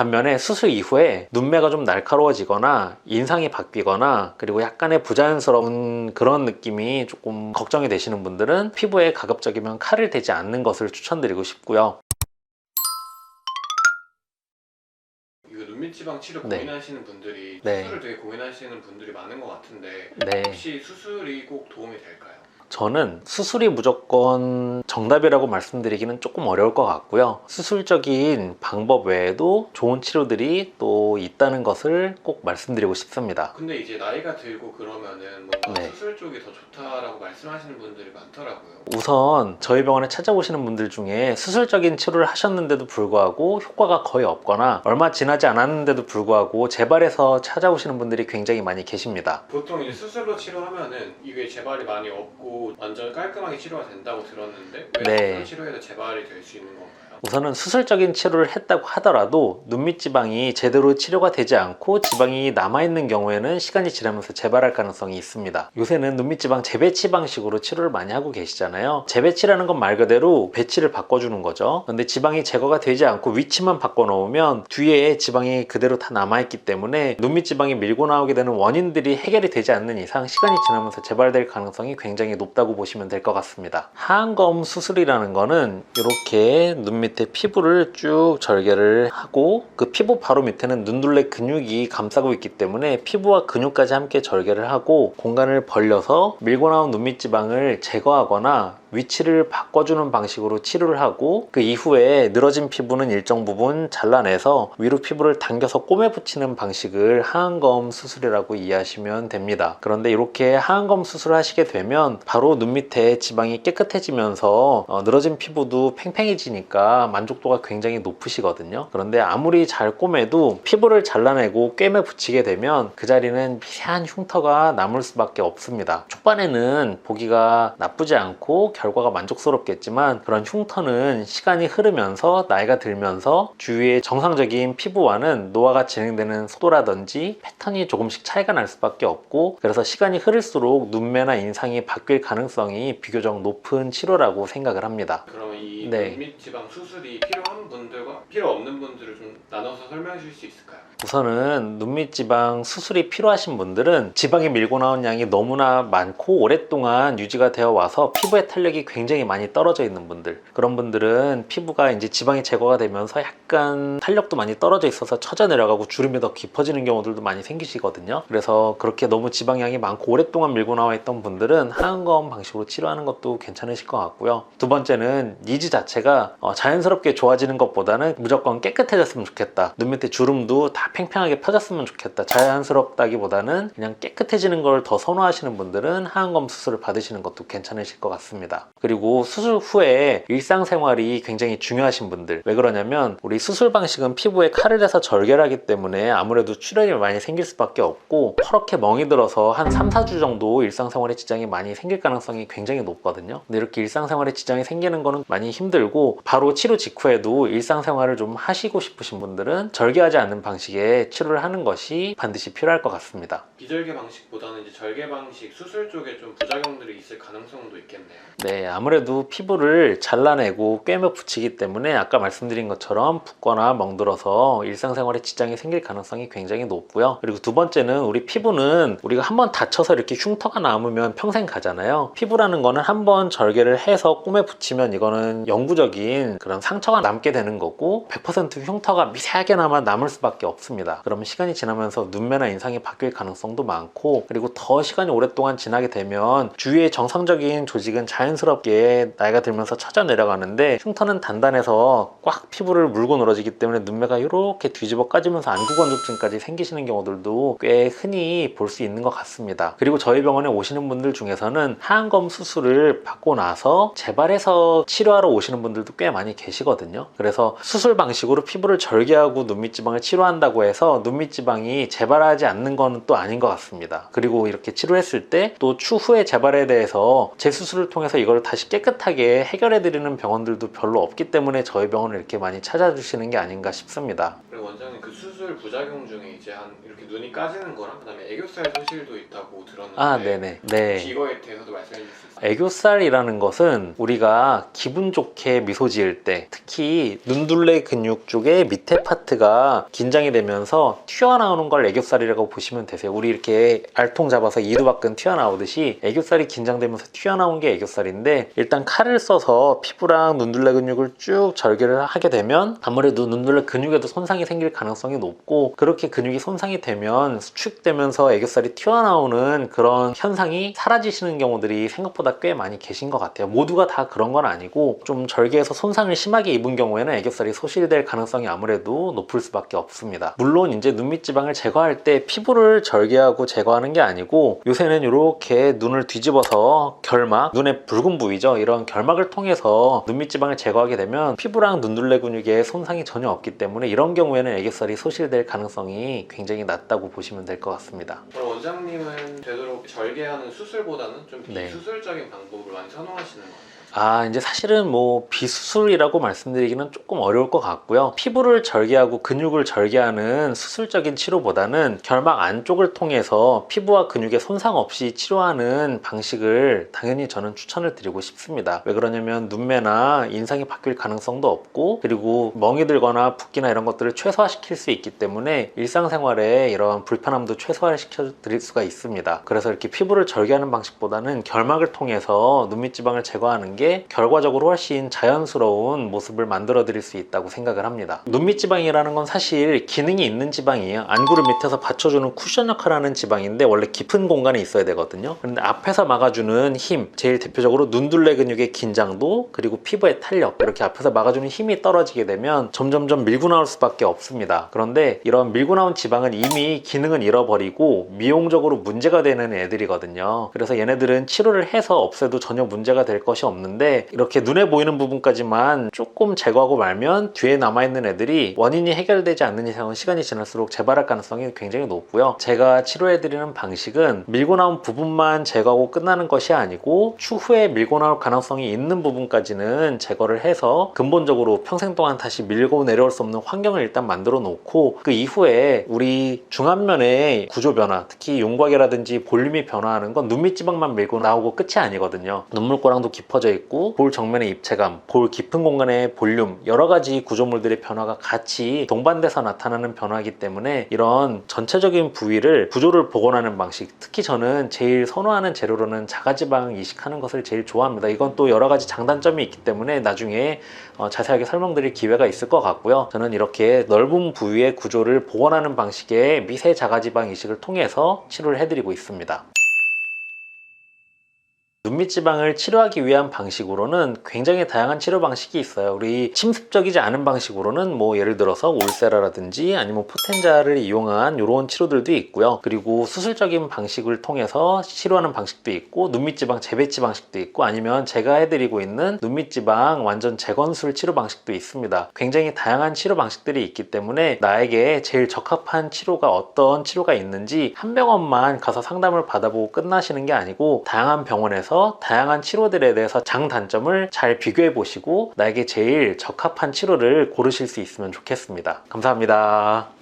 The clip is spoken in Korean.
반면에 수술 이후에 눈매가 좀 날카로워지거나 인상이 바뀌거나 그리고 약간의 부자연스러운 그런 느낌이 조금 걱정이 되시는 분들은 피부에 가급적이면 칼을 대지 않는 것을 추천드리고 싶고요. 이거 눈밑 지방 치료 네. 고민하시는 분들이 네. 수술을 되게 고민하시는 분들이 많은 것 같은데 네. 혹시 수술이 꼭 도움이 될까요? 저는 수술이 무조건 정답이라고 말씀드리기는 조금 어려울 것 같고요. 수술적인 방법 외에도 좋은 치료들이 또 있다는 것을 꼭 말씀드리고 싶습니다. 근데 이제 나이가 들고 그러면은 뭔가 네. 수술 쪽이 더 좋다라고 말씀하시는 분들이 많더라고요. 우선 저희 병원에 찾아오시는 분들 중에 수술적인 치료를 하셨는데도 불구하고 효과가 거의 없거나 얼마 지나지 않았는데도 불구하고 재발해서 찾아오시는 분들이 굉장히 많이 계십니다. 보통 이제 수술로 치료하면은 이게 재발이 많이 없고 완전 깔끔하게 치료가 된다고 들었는데 왜 네. 수술 치료해도 재발이 될 수 있는 건가요? 우선은 수술적인 치료를 했다고 하더라도 눈밑 지방이 제대로 치료가 되지 않고 지방이 남아있는 경우에는 시간이 지나면서 재발할 가능성이 있습니다. 요새는 눈밑 지방 재배치 방식으로 치료를 많이 하고 계시잖아요. 재배치라는 건 말 그대로 배치를 바꿔주는 거죠. 근데 지방이 제거가 되지 않고 위치만 바꿔놓으면 뒤에 지방이 그대로 다 남아있기 때문에 눈밑 지방이 밀고 나오게 되는 원인들이 해결이 되지 않는 이상 시간이 지나면서 재발될 가능성이 굉장히 높다고 보시면 될 것 같습니다. 하안검 수술이라는 거는 이렇게 눈밑 에 피부를 쭉 절개를 하고 그 피부 바로 밑에는 눈둘레 근육이 감싸고 있기 때문에 피부와 근육까지 함께 절개를 하고 공간을 벌려서 밀고 나온 눈밑 지방을 제거하거나 위치를 바꿔주는 방식으로 치료를 하고 그 이후에 늘어진 피부는 일정 부분 잘라내서 위로 피부를 당겨서 꼬매 붙이는 방식을 하안검 수술이라고 이해하시면 됩니다. 그런데 이렇게 하안검 수술을 하시게 되면 바로 눈 밑에 지방이 깨끗해지면서 어, 늘어진 피부도 팽팽해지니까 만족도가 굉장히 높으시거든요. 그런데 아무리 잘 꼬매도 피부를 잘라내고 꿰매 붙이게 되면 그 자리는 미세한 흉터가 남을 수밖에 없습니다. 초반에는 보기가 나쁘지 않고 결과가 만족스럽겠지만 그런 흉터는 시간이 흐르면서 나이가 들면서 주위의 정상적인 피부와는 노화가 진행되는 속도라든지 패턴이 조금씩 차이가 날 수밖에 없고 그래서 시간이 흐를수록 눈매나 인상이 바뀔 가능성이 비교적 높은 치료라고 생각을 합니다. 그러면 이 네. 눈밑 지방 수술이 필요한 분들과 필요 없는 분들을 좀 나눠서 설명해 주실 수 있을까요? 우선은 눈밑 지방 수술이 필요하신 분들은 지방이 밀고 나온 양이 너무나 많고 오랫동안 유지가 되어 와서 피부의 탄력이 굉장히 많이 떨어져 있는 분들. 그런 분들은 피부가 이제 지방이 제거가 되면서 약간 탄력도 많이 떨어져 있어서 처져 내려가고 주름이 더 깊어지는 경우들도 많이 생기시거든요. 그래서 그렇게 너무 지방량이 많고 오랫동안 밀고 나와 있던 분들은 하안검 방식으로 치료하는 것도 괜찮으실 것 같고요. 두 번째는 니즈 자체가 어, 자연스럽게 좋아지는 것보다는 무조건 깨끗해졌으면 좋겠다. 눈 밑에 주름도 다 팽팽하게 펴졌으면 좋겠다. 자연스럽다기보다는 그냥 깨끗해지는 걸 더 선호하시는 분들은 하안검 수술을 받으시는 것도 괜찮으실 것 같습니다 그리고 수술 후에 일상생활이 굉장히 중요하신 분들. 왜 그러냐면 우리 수술 방식은 피부에 칼을 해서 절개를 하기 때문에 아무래도 출혈이 많이 생길 수밖에 없고 퍼렇게 멍이 들어서 한 3, 4주 정도 일상생활에 지장이 많이 생길 가능성이 굉장히 높거든요. 근데 이렇게 일상생활에 지장이 생기는 거는 많이 힘들고 바로 치료 직후에도 일상생활을 좀 하시고 싶으신 분들은 절개하지 않는 방식의 치료를 하는 것이 반드시 필요할 것 같습니다. 비절개 방식보다는 이제 절개 방식 수술 쪽에 좀 부작용들이 있을 가능성도 있겠네요. 네, 아무래도 피부를 잘라내고 꿰매 붙이기 때문에 아까 말씀드린 것처럼 붓거나 멍들어서 일상생활에 지장이 생길 가능성이 굉장히 높고요. 그리고 두 번째는 우리 피부는 우리가 한번 다쳐서 이렇게 흉터가 남으면 평생 가잖아요. 피부라는 거는 한번 절개를 해서 꼬매 붙이면 이거는 영구적인 그런 상처가 남게 되는 거고 100% 흉터가 미세하게 남아 남을 수밖에 없습니다. 그러면 시간이 지나면서 눈매나 인상이 바뀔 가능성도 많고 그리고 더 시간이 오랫동안 지나게 되면 주위의 정상적인 조직은 자연스럽게 나이가 들면서 처져 내려가는데 흉터는 단단해서 꽉 피부를 물고 늘어지기 때문에 눈매가 이렇게 뒤집어 까지면서 안구건조증까지 생기시는 경우들도 꽤 흔히 볼 수 있는 것 같습니다. 그리고 저희 병원에 오시는 분들 중에서는 하안검 수술을 받고 나서 재발해서 치료하러 오시는 분들도 꽤 많이 계시거든요. 그래서 수술 방식으로 피부를 절개하고 눈밑 지방을 치료한다고 해서 눈밑 지방이 재발하지 않는 건 또 아닌 것 같습니다. 그리고 이렇게 치료했을 때 또 추후에 재발에 대해서 재수술을 통해서 이걸 다시 깨끗하게 해결해 드리는 병원들도 별로 없기 때문에 저희 병원을 이렇게 많이 찾아주시는 게 아닌가 싶습니다. 원장님 그 수술 부작용 중에 이제 한 이렇게 눈이 까지는 거랑 그다음에 애교살 소실도 있다고 들었는데 아, 네네. 네. 이거에 대해서도 말씀해 주실 수 있어요? 애교살이라는 것은 우리가 기분 좋게 미소 지을 때 특히 눈둘레 근육 쪽에 밑에 파트가 긴장이 되면서 튀어나오는 걸 애교살이라고 보시면 되세요. 우리 이렇게 알통 잡아서 이두박근 튀어나오듯이 애교살이 긴장되면서 튀어나온 게 애교살인데 일단 칼을 써서 피부랑 눈둘레 근육을 쭉 절개를 하게 되면 아무래도 눈둘레 근육에도 손상이 생길 가능성이 높고 그렇게 근육이 손상이 되면 수축되면서 애교살이 튀어나오는 그런 현상이 사라지시는 경우들이 생각보다 꽤 많이 계신 것 같아요. 모두가 다 그런 건 아니고 좀 절개해서 손상을 심하게 입은 경우에는 애교살이 소실될 가능성이 아무래도 높을 수밖에 없습니다. 물론 이제 눈밑 지방을 제거할 때 피부를 절개하고 제거하는 게 아니고 요새는 이렇게 눈을 뒤집어서 결막, 눈의 붉은 부위죠. 이런 결막을 통해서 눈밑 지방을 제거하게 되면 피부랑 눈둘레 근육에 손상이 전혀 없기 때문에 이런 경우에는 애교살이 소실될 가능성이 굉장히 낮다고 보시면 될 것 같습니다. 그럼 원장님은 되도록 절개하는 수술보다는 좀 네. 비수술적인 방법을 많이 선호하시는 것 같아요. 아, 이제 사실은 뭐 비수술이라고 말씀드리기는 조금 어려울 것 같고요. 피부를 절개하고 근육을 절개하는 수술적인 치료보다는 결막 안쪽을 통해서 피부와 근육에 손상 없이 치료하는 방식을 당연히 저는 추천을 드리고 싶습니다. 왜 그러냐면 눈매나 인상이 바뀔 가능성도 없고 그리고 멍이 들거나 붓기나 이런 것들을 최소화시킬 수 있기 때문에 일상생활에 이런 불편함도 최소화시켜 드릴 수가 있습니다. 그래서 이렇게 피부를 절개하는 방식보다는 결막을 통해서 눈밑 지방을 제거하는 게 결과적으로 훨씬 자연스러운 모습을 만들어 드릴 수 있다고 생각을 합니다. 눈밑 지방이라는 건 사실 기능이 있는 지방이에요. 안구를 밑에서 받쳐주는 쿠션 역할을 하는 지방인데 원래 깊은 공간에 있어야 되거든요. 그런데 앞에서 막아주는 힘, 제일 대표적으로 눈둘레 근육의 긴장도 그리고 피부의 탄력 이렇게 앞에서 막아주는 힘이 떨어지게 되면 점점점 밀고 나올 수밖에 없습니다. 그런데 이런 밀고 나온 지방은 이미 기능은 잃어버리고 미용적으로 문제가 되는 애들이거든요. 그래서 얘네들은 치료를 해서 없애도 전혀 문제가 될 것이 없는 데 이렇게 눈에 보이는 부분까지만 조금 제거하고 말면 뒤에 남아있는 애들이 원인이 해결되지 않는 이상은 시간이 지날수록 재발할 가능성이 굉장히 높고요. 제가 치료해드리는 방식은 밀고 나온 부분만 제거하고 끝나는 것이 아니고 추후에 밀고 나올 가능성이 있는 부분까지는 제거를 해서 근본적으로 평생 동안 다시 밀고 내려올 수 없는 환경을 일단 만들어 놓고 그 이후에 우리 중안면의 구조 변화, 특히 윤곽이라든지 볼륨이 변화하는 건 눈밑 지방만 밀고 나오고 끝이 아니거든요. 눈물꼬랑도 깊어져 있고 볼 정면의 입체감, 볼 깊은 공간의 볼륨 여러 가지 구조물들의 변화가 같이 동반돼서 나타나는 변화이기 때문에 이런 전체적인 부위를 구조를 복원하는 방식 특히 저는 제일 선호하는 재료로는 자가지방 이식하는 것을 제일 좋아합니다. 이건 또 여러 가지 장단점이 있기 때문에 나중에 어, 자세하게 설명드릴 기회가 있을 것 같고요. 저는 이렇게 넓은 부위의 구조를 복원하는 방식의 미세 자가지방 이식을 통해서 치료를 해드리고 있습니다. 눈밑 지방을 치료하기 위한 방식으로는 굉장히 다양한 치료 방식이 있어요. 우리 침습적이지 않은 방식으로는 뭐 예를 들어서 울세라라든지 아니면 포텐자를 이용한 이런 치료들도 있고요. 그리고 수술적인 방식을 통해서 치료하는 방식도 있고 눈밑 지방 재배치 방식도 있고 아니면 제가 해드리고 있는 눈밑 지방 완전 재건술 치료 방식도 있습니다. 굉장히 다양한 치료 방식들이 있기 때문에 나에게 제일 적합한 치료가 어떤 치료가 있는지 한 병원만 가서 상담을 받아보고 끝나시는 게 아니고 다양한 병원에 서 다양한 치료들에 대해서 장단점을 잘 비교해 보시고 나에게 제일 적합한 치료를 고르실 수 있으면 좋겠습니다. 감사합니다.